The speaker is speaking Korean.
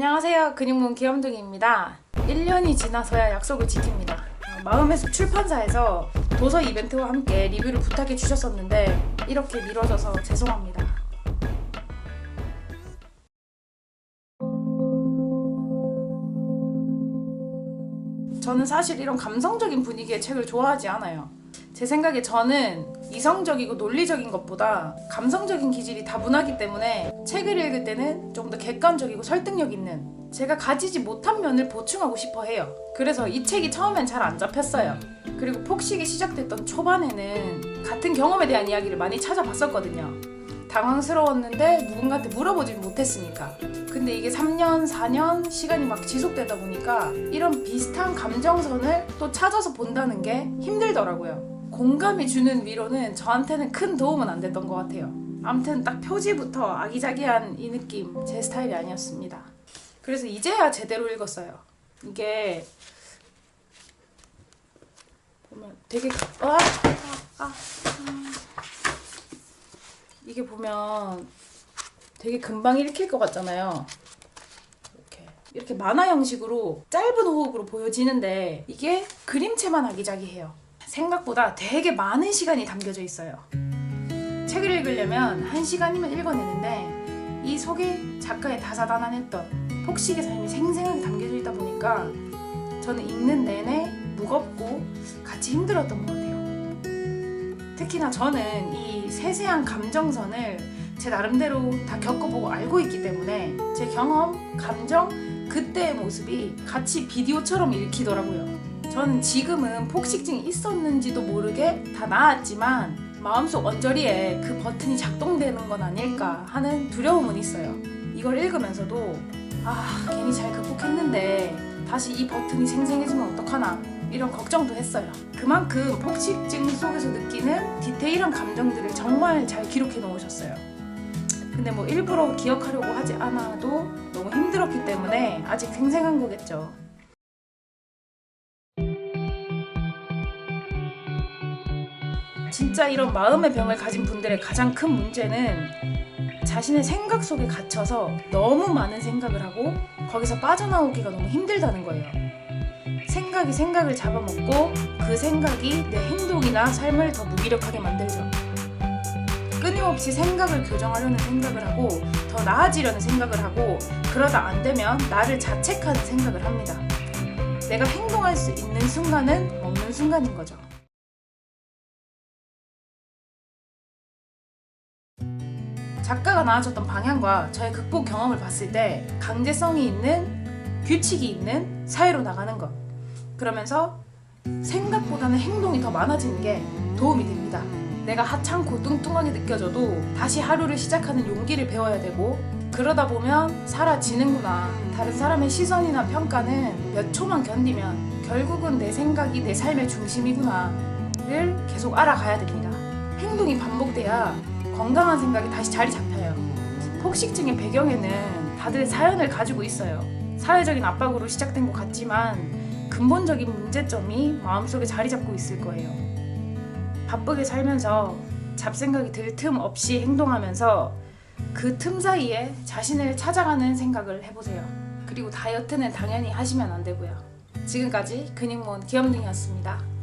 안녕하세요. 근육몬 귀염둥이입니다. 1년이 지나서야 약속을 지킵니다. 어, 마음에서 출판사에서 도서 이벤트와 함께 리뷰를 부탁해 주셨었는데 이렇게 미뤄져서 죄송합니다. 저는 사실 이런 감성적인 분위기의 책을 좋아하지 않아요. 제 생각에 저는 이성적이고 논리적인 것보다 감성적인 기질이 다분하기 때문에 책을 읽을 때는 좀더 객관적이고 설득력 있는 제가 가지지 못한 면을 보충하고 싶어 해요. 그래서 이 책이 처음엔 잘 안 잡혔어요. 그리고 폭식이 시작됐던 초반에는 같은 경험에 대한 이야기를 많이 찾아봤었거든요. 당황스러웠는데 누군가한테 물어보진 못했으니까. 근데 이게 3년, 4년 시간이 막 지속되다 보니까 이런 비슷한 감정선을 또 찾아서 본다는 게 힘들더라고요. 공감이 주는 위로는 저한테는 큰 도움은 안 됐던 것 같아요. 아무튼 딱 표지부터 아기자기한 이 느낌 제 스타일이 아니었습니다. 그래서 이제야 제대로 읽었어요. 이게 보면 되게 아, 아, 아. 이게 보면 되게 금방 읽힐 것 같잖아요. 이렇게 이렇게 만화 형식으로 짧은 호흡으로 보여지는데 이게 그림체만 아기자기해요. 생각보다 되게 많은 시간이 담겨져 있어요. 책을 읽으려면 한 시간이면 읽어내는데 이 속에 작가의 다사다난했던 폭식의 삶이 생생하게 담겨져 있다 보니까 저는 읽는 내내 무겁고 같이 힘들었던 것 같아요. 특히나 저는 이 세세한 감정선을 제 나름대로 다 겪어보고 알고 있기 때문에 제 경험, 감정, 그때의 모습이 같이 비디오처럼 읽히더라고요. 저는 지금은 폭식증이 있었는지도 모르게 다 나았지만 마음속 언저리에 그 버튼이 작동되는 건 아닐까 하는 두려움은 있어요. 이걸 읽으면서도 아 괜히 잘 극복했는데 다시 이 버튼이 생생해지면 어떡하나 이런 걱정도 했어요. 그만큼 폭식증 속에서 느끼는 디테일한 감정들을 정말 잘 기록해 놓으셨어요. 근데 뭐 일부러 기억하려고 하지 않아도 너무 힘들었기 때문에 아직 생생한 거겠죠. 진짜 이런 마음의 병을 가진 분들의 가장 큰 문제는 자신의 생각 속에 갇혀서 너무 많은 생각을 하고 거기서 빠져나오기가 너무 힘들다는 거예요. 생각이 생각을 잡아먹고 그 생각이 내 행동이나 삶을 더 무기력하게 만들죠. 끊임없이 생각을 교정하려는 생각을 하고 더 나아지려는 생각을 하고 그러다 안 되면 나를 자책하는 생각을 합니다. 내가 행동할 수 있는 순간은 없는 순간인 거죠. 작가가 나아졌던 방향과 저의 극복 경험을 봤을 때 강제성이 있는 규칙이 있는 사회로 나가는 것 그러면서 생각보다는 행동이 더 많아지는 게 도움이 됩니다. 내가 하찮고 뚱뚱하게 느껴져도 다시 하루를 시작하는 용기를 배워야 되고 그러다 보면 사라지는구나. 다른 사람의 시선이나 평가는 몇 초만 견디면 결국은 내 생각이 내 삶의 중심이구나를 계속 알아가야 됩니다. 행동이 반복돼야 건강한 생각이 다시 자리 잡혀요. 폭식증의 배경에는 다들 사연을 가지고 있어요. 사회적인 압박으로 시작된 것 같지만 근본적인 문제점이 마음속에 자리 잡고 있을 거예요. 바쁘게 살면서 잡생각이 들 틈 없이 행동하면서 그 틈 사이에 자신을 찾아가는 생각을 해보세요. 그리고 다이어트는 당연히 하시면 안 되고요. 지금까지 근육몬 귀염둥이였습니다.